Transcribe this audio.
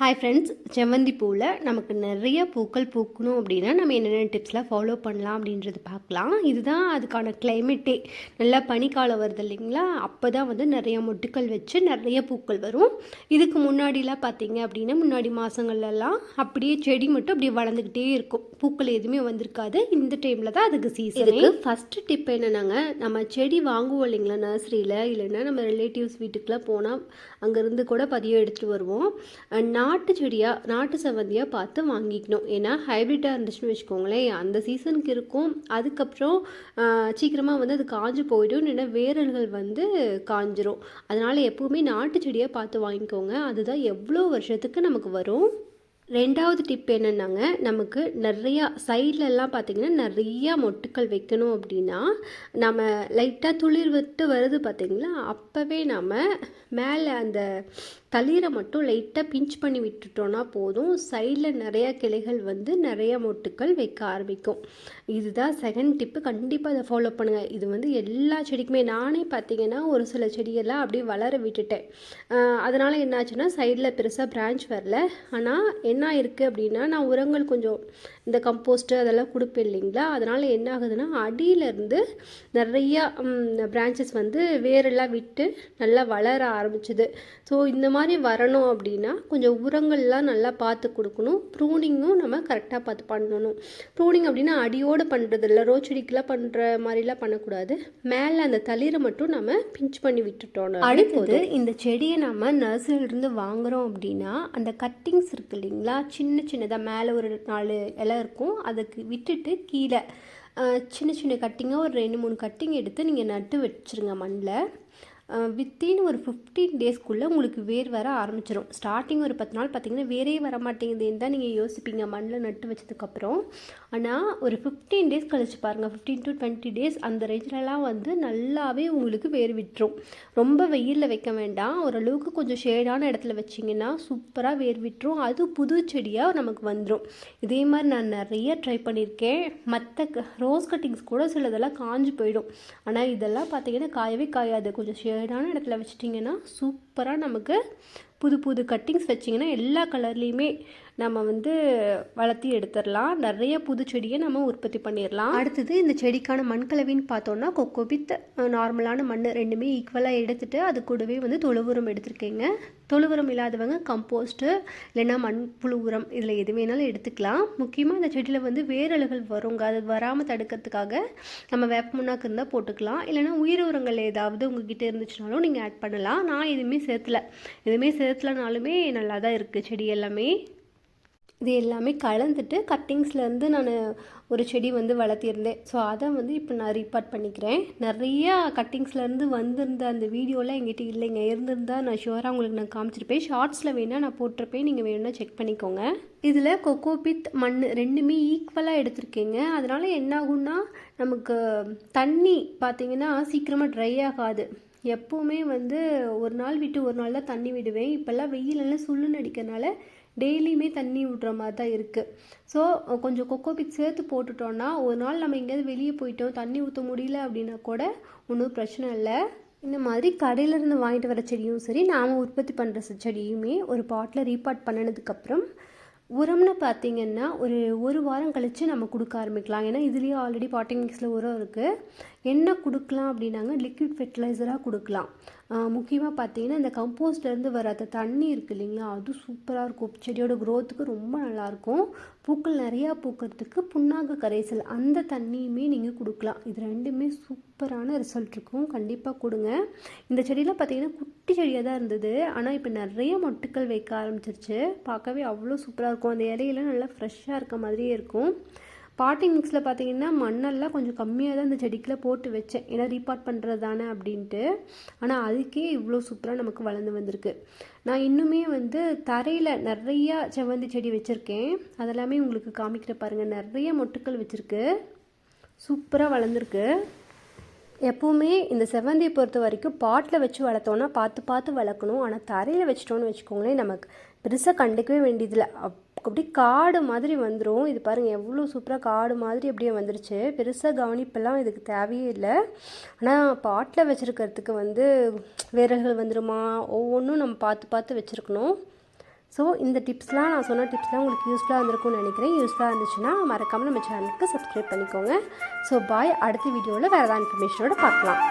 Hi friends செவ்வந்தி பூவில் நமக்கு நிறைய பூக்கள் பூக்கணும் அப்படின்னா நம்ம என்னென்ன டிப்ஸ்லாம் ஃபாலோ பண்ணலாம் அப்படின்றது பார்க்கலாம். இதுதான் அதுக்கான கிளைமேட்டே நல்லா பனிக்காலம் வருது இல்லைங்களா? அப்போ தான் வந்து நிறைய மொட்டுக்கள் வச்சு நிறைய பூக்கள் வரும். இதுக்கு முன்னாடிலாம் பார்த்தீங்க அப்படின்னா முன்னாடி மாதங்கள்லாம் அப்படியே செடி மட்டும் அப்படியே வளர்ந்துக்கிட்டே இருக்கும். பூக்கள் எதுவுமே வந்திருக்காது. இந்த டைமில் தான் அதுக்கு சீசன் இதுக்கு ஃபஸ்ட்டு டிப் என்னென்னாங்க? நம்ம செடி வாங்குவோம் இல்லைங்களா நர்சரியில் இல்லைன்னா நம்ம ரிலேட்டிவ்ஸ் வீட்டுக்குலாம் போனால் அங்கேருந்து கூட பதியம் எடுத்துகிட்டு வருவோம். நான் நாட்டு செடியாக நாட்டு செவ்வந்தியாக பார்த்து வாங்கிக்கணும். ஏன்னா ஹைப்ரிட்டாக இருந்துச்சுன்னு வச்சுக்கோங்களேன். அந்த சீசனுக்கு இருக்கும். அதுக்கப்புறம் சீக்கிரமாக வந்து அது காஞ்சு போயிடும். இல்லைன்னா வேரல்கள் வந்து காஞ்சிரும். அதனால் எப்போவுமே நாட்டு செடியாக பார்த்து வாங்கிக்கோங்க. அதுதான் எவ்வளோ வருஷத்துக்கு நமக்கு வரும். ரெண்டாவது டிப் என்னென்னாங்க நமக்கு நிறையா சைட்லலாம் பார்த்திங்கன்னா நிறையா மொட்டுக்கள் வைக்கணும் அப்படின்னா நம்ம லைட்டாக துளிர் விட்டு வருது பார்த்திங்களா அப்போவே நம்ம மேலே அந்த தளிரை மட்டும் லைட்டாக பிஞ்ச் பண்ணி விட்டுட்டோன்னா போதும். சைடில் நிறையா கிளைகள் வந்து நிறைய மொட்டுக்கள் வைக்க ஆரம்பிக்கும். இதுதான் செகண்ட் டிப்பு கண்டிப்பாக அதை ஃபாலோ பண்ணுங்கள் இது வந்து எல்லா செடிக்குமே. நானே பார்த்தீங்கன்னா ஒரு சில செடியெல்லாம் அப்படியே வளர விட்டுட்டேன். அதனால் என்னாச்சுன்னா சைடில் பெருசாக பிரான்ச் வரல. ஆனால் என்ன இருக்குது அப்படின்னா நான் உரங்கள் கொஞ்சம் இந்த கம்போஸ்ட்டு அதெல்லாம் கொடுப்பேன் இல்லைங்களா? அதனால் என்ன ஆகுதுன்னா அடியிலேருந்து நிறையா பிரான்ச்சஸ் வந்து வேரெல்லாம் விட்டு நல்லா வளர ஆரம்பிச்சுது. ஸோ இந்த மாதிரி வரணும் அப்படின்னா கொஞ்சம் உரங்கள்லாம் நல்லா பார்த்து கொடுக்கணும். ப்ரூனிங்கும் நம்ம கரெக்டாக பார்த்து பண்ணணும். ப்ரூனிங் அப்படின்னா அடியோடு பண்ணுறது இல்லை ரோஸ் செடிக்கெலாம் பண்ணுற மாதிரிலாம் பண்ணக்கூடாது. மேலே அந்த தளிரை மட்டும் நம்ம பிஞ்ச் பண்ணி விட்டுட்டோம் அடுத்தது இந்த செடியை நம்ம நர்சரியிலிருந்து வாங்குகிறோம் அப்படின்னா அந்த கட்டிங்ஸ் இருக்கு இல்லைங்களா? சின்ன சின்னதாக மேலே ஒரு நாலு இலை இருக்கும். அதுக்கு விட்டுட்டு கீழே சின்ன சின்ன கட்டிங்காக ஒரு ரெண்டு மூணு கட்டிங் எடுத்து நீங்கள் நட்டு வச்சுருங்க மண்ணில். வித்தின் ஒரு ஃபிஃப்டீன் டேஸ்க்குள்ளே உங்களுக்கு வேர் வர ஆரம்பிச்சிடும் ஸ்டார்டிங் ஒரு பத்து நாள் பார்த்தீங்கன்னா வேரே வர மாட்டேங்குதுன்னு தான் நீங்கள் யோசிப்பீங்க. மண்ணில் நட்டு வச்சதுக்கப்புறம். ஆனால் ஒரு ஃபிஃப்டீன் டேஸ் கழிச்சு பாருங்கள் ஃபிஃப்டீன் டு டுவெண்ட்டி டேஸ் அந்த ரேஞ்சிலலாம் வந்து நல்லாவே உங்களுக்கு வேர் விட்டுரும். ரொம்ப வெயிலில் வைக்க வேண்டாம். ஓரளவுக்கு கொஞ்சம் ஷேடான இடத்துல வச்சிங்கன்னா சூப்பராக வேர் விட்டுரும். அது புது செடியாக நமக்கு வந்துடும் இதே மாதிரி நான் நிறைய ட்ரை பண்ணியிருக்கேன் மற்ற ரோஸ் கட்டிங்ஸ் கூட சிலதெல்லாம் காஞ்சு போயிடும். ஆனால் இதெல்லாம் பார்த்தீங்கன்னா காயவே காயாது. கொஞ்சம் ஷே ஷேடான இடத்துல வச்சிட்டிங்கன்னா சூப்பராக நமக்கு புது புது கட்டிங்ஸ் வச்சிங்கன்னா எல்லா கலர்லேயுமே நம்ம வந்து வளர்த்தி எடுத்துடலாம். நிறைய புது செடியை நம்ம உற்பத்தி பண்ணிடலாம். அடுத்தது இந்த செடிக்கான மண் கலவின்னு பார்த்தோன்னா கொக்கோபித் நார்மலான மண் ரெண்டுமே ஈக்குவலாக எடுத்துட்டு அது கூடவே வந்து தொழு உரம் எடுத்திருக்கேங்க. தொழு உரம் இல்லாதவங்க கம்போஸ்ட்டு இல்லைன்னா மண்புழு உரம் இதில் எது வேணாலும் எடுத்துக்கலாம். முக்கியமாக இந்த செடியில் வந்து வேரலுகள் வருங்க. அது வராமல் தடுக்கிறதுக்காக நம்ம வேப்ப முன்னாக்கு இருந்தால் போட்டுக்கலாம். இல்லைன்னா உயிர் உரங்கள் ஏதாவது உங்ககிட்ட இருந்துச்சுனாலும் நீங்கள் ஆட் பண்ணலாம். நான் எதுவுமே சேர்த்துல. எதுவுமே சேர்த்தலனாலுமே நல்லா தான் இருக்குது செடி எல்லாமே. இது எல்லாமே கலந்துட்டு கட்டிங்ஸ்லேருந்து நான் ஒரு செடி வந்து வளர்த்திருந்தேன். ஸோ அதை வந்து இப்போ நான் ரீபார்ட் பண்ணிக்கிறேன். நிறையா கட்டிங்ஸ்லேருந்து வந்திருந்த அந்த வீடியோலாம் எங்கிட்ட இல்லைங்க. இருந்திருந்தால் நான் ஷுவராக உங்களுக்கு நான் காமிச்சிருப்பேன். ஷார்ட்ஸில் வேணால் நான் போட்டிருப்பேன். நீங்கள் வேணும்னா செக் பண்ணிக்கோங்க. இதில் கொக்கோபித் மண் ரெண்டுமே ஈக்குவலாக எடுத்திருக்கேங்க. அதனால் என்ன ஆகும்னா நமக்கு தண்ணி பார்த்திங்கன்னா சீக்கிரமாக ட்ரை ஆகாது. எப்போவுமே வந்து ஒரு நாள் விட்டு ஒரு நாள் தான் தண்ணி விடுவேன். இப்போல்லாம் வெயிலெல்லாம் சுள்ளுன்னு அடிக்கிறனால டெய்லியுமே தண்ணி விட்ற மாதிரி தான் இருக்குது ஸோ கொஞ்சம் கொக்கோபிக் சேர்த்து போட்டுட்டோன்னா ஒரு நாள் நம்ம எங்கேயாவது வெளியே போயிட்டோம் தண்ணி ஊற்ற முடியல அப்படின்னா கூட ஒன்றும் பிரச்சனை இல்லை. இந்த மாதிரி கடையிலேருந்து வாங்கிட்டு வர செடியும் சரி நாம் உற்பத்தி பண்ணுற செடியுமே ஒரு பாட்டில் ரீபார்ட் பண்ணினதுக்கப்புறம் உரம்னு பார்த்தீங்கன்னா ஒரு ஒரு வாரம் கழித்து நம்ம கொடுக்க ஆரம்பிக்கலாம். ஏன்னா இதுலேயே ஆல்ரெடி பாட்டிங் மிக்ஸில் உரம் இருக்குது என்ன கொடுக்கலாம் அப்படின்னாங்க லிக்விட் ஃபெர்டிலைசராக கொடுக்கலாம். முக்கியமாக பார்த்தீங்கன்னா இந்த கம்போஸ்ட்லேருந்து வர அந்த தண்ணி இருக்குது இல்லைங்களா அது சூப்பராக இருக்கும். செடியோட க்ரோத்துக்கு ரொம்ப நல்லாயிருக்கும் பூக்கள் நிறையா பூக்கிறதுக்கு புண்ணாக்கு கரைசல் அந்த தண்ணியுமே நீங்கள் கொடுக்கலாம். இது ரெண்டுமே சூப்பரான ரிசல்ட் இருக்கும். கண்டிப்பாக கொடுங்க. இந்த செடியில் பார்த்தீங்கன்னா குட்டி செடியாக தான் இருந்தது. ஆனால் இப்போ நிறைய மொட்டுக்கள் வைக்க ஆரம்பிச்சிருச்சு. பார்க்கவே அவ்வளோ சூப்பராக இருக்கும். அந்த இலையெல்லாம் நல்லா ஃப்ரெஷ்ஷாக இருக்க மாதிரியே இருக்கும். பாட்டிங் மிக்ஸில் பார்த்தீங்கன்னா மண்ணெல்லாம் கொஞ்சம் கம்மியாக தான் இந்த செடிக்கெலாம் போட்டு வச்சேன். ஏன்னா ரீபார்ட் பண்ணுறது தானே அப்படின்ட்டு. ஆனால் அதுக்கே இவ்வளோ சூப்பராக நமக்கு வளர்ந்து வந்திருக்கு. நான் இன்னுமே வந்து தரையில் நிறையா செவ்வந்தி செடி வச்சுருக்கேன். அதெல்லாமே உங்களுக்கு காமிக்கிற பாருங்கள் நிறைய மொட்டுக்கள் வச்சுருக்கு. சூப்பராக வளர்ந்துருக்கு. எப்போவுமே இந்த செவ்வந்தியை பொறுத்த வரைக்கும் பாட்டில் வச்சு வளர்த்தோன்னா பார்த்து பார்த்து வளர்க்கணும். ஆனால் தரையில் வச்சிட்டோன்னு வச்சுக்கோங்களேன் நமக்கு பெருசாக கண்டுக்கவே வேண்டியதில்லை. அப் அப்படியே காடு மாதிரி வந்துடும் இது பாருங்கள் எவ்வளோ சூப்பராக காடு மாதிரி அப்படியே வந்துருச்சு. பெருசாக கவனிப்பெல்லாம் இதுக்கு தேவையே இல்லை. ஆனால் பாட்டில் வச்சுருக்கிறதுக்கு வந்து வேரல்கள் வந்துடுமா ஒவ்வொன்றும் நம்ம பார்த்து பார்த்து வச்சுருக்கணும். ஸோ இந்த டிப்ஸ்லாம் நான் சொன்ன டிப்ஸ்லாம் உங்களுக்கு யூஸ்ஃபுல்லாக இருந்திருக்கும்னு நினைக்கிறேன். யூஸ்ஃபுல்லாக இருந்துச்சுன்னா மறக்காமல் நம்ம சேனலுக்கு சப்ஸ்கிரைப் பண்ணிக்கோங்க. ஸோ பாய் அடுத்த வீடியோவில் வேறு ஏதாவது இன்ஃபர்மேஷனோட பார்க்கலாம்.